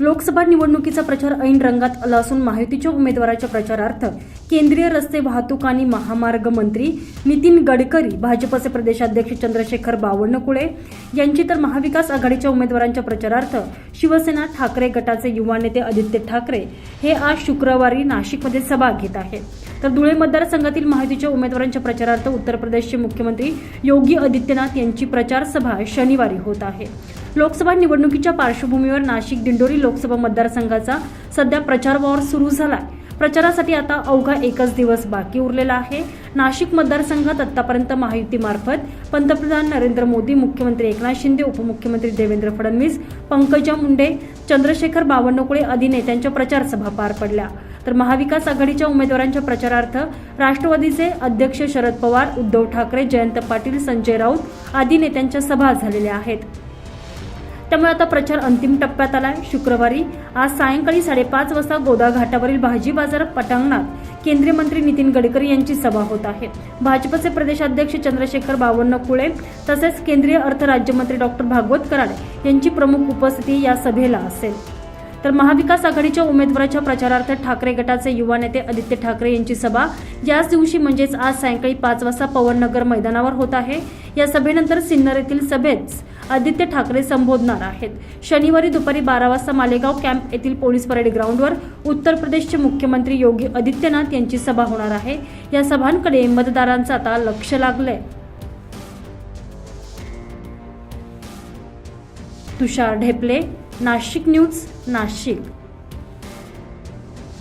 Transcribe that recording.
लोकसभा निवडणुकीचा प्रचार ऐन रंगात आला असून महायुतीच्या उमेदवाराच्या प्रचारार्थ केंद्रीय रस्ते वाहतूक आणि महामार्ग मंत्री नितीन गडकरी भाजपचे प्रदेशाध्यक्ष चंद्रशेखर बावनकुळे यांची तर महाविकास आघाडीच्या उमेदवारांच्या प्रचारार्थ शिवसेना ठाकरे गटाचे युवा नेते आदित्य ठाकरे हे आज शुक्रवारी नाशिकमध्ये सभा घेत आहेत. तर धुळे मतदारसंघातील महायुतीच्या उमेदवारांच्या प्रचारार्थ उत्तर प्रदेशचे मुख्यमंत्री योगी आदित्यनाथ यांची प्रचार सभा शनिवारी होत आहे. लोकसभा निवडणुकीच्या पार्श्वभूमीवर नाशिक दिंडोरी लोकसभा मतदारसंघाचा सध्या प्रचार वॉर सुरू झाला प्रचारासाठी आता अवघा एकच दिवस बाकी उरलेला आहे. नाशिक मतदारसंघात आतापर्यंत महायुतीमार्फत पंतप्रधान नरेंद्र मोदी मुख्यमंत्री एकनाथ शिंदे उपमुख्यमंत्री देवेंद्र फडणवीस पंकजा मुंडे चंद्रशेखर बावनकुळे आदी नेत्यांच्या प्रचारसभा पार पडल्या. तर महाविकास आघाडीच्या उमेदवारांच्या प्रचारार्थ राष्ट्रवादीचे अध्यक्ष शरद पवार उद्धव ठाकरे जयंत पाटील संजय राऊत आदी नेत्यांच्या सभा झालेल्या आहेत. त्यामुळे आता प्रचार अंतिम टप्प्यात आलाय. शुक्रवारी आज सायंकाळी साडेपाच वाजता गोदा घाटावरील भाजी बाजार पटांगणात केंद्रीय मंत्री नितीन गडकरी यांची सभा होत आहे. भाजपचे प्रदेशाध्यक्ष चंद्रशेखर बावनकुळे तसेच केंद्रीय अर्थ राज्यमंत्री डॉक्टर भागवत कराड यांची प्रमुख उपस्थिती या सभेला असेल. तर महाविकास आघाडीच्या उमेदवाराच्या प्रचारार्थ ठाकरे गटाचे युवा नेते आदित्य ठाकरे यांची सभा याच दिवशी म्हणजेच आज सायंकाळी पाच वाजता पवननगर मैदानावर होत आहे. या सभेनंतर सिन्नर येथील सभेत आदित्य ठाकरे संबोधणार आहेत. शनिवारी दुपारी बारा वाजता मालेगाव कॅम्प येथील पोलीस परेड ग्राउंडवर उत्तर प्रदेशचे मुख्यमंत्री योगी आदित्यनाथ यांची सभा होणार आहे. या सभांकडे मतदारांचं आता लक्ष लागलंय. तुषार ढेपले नाशिक न्यूज नाशिक.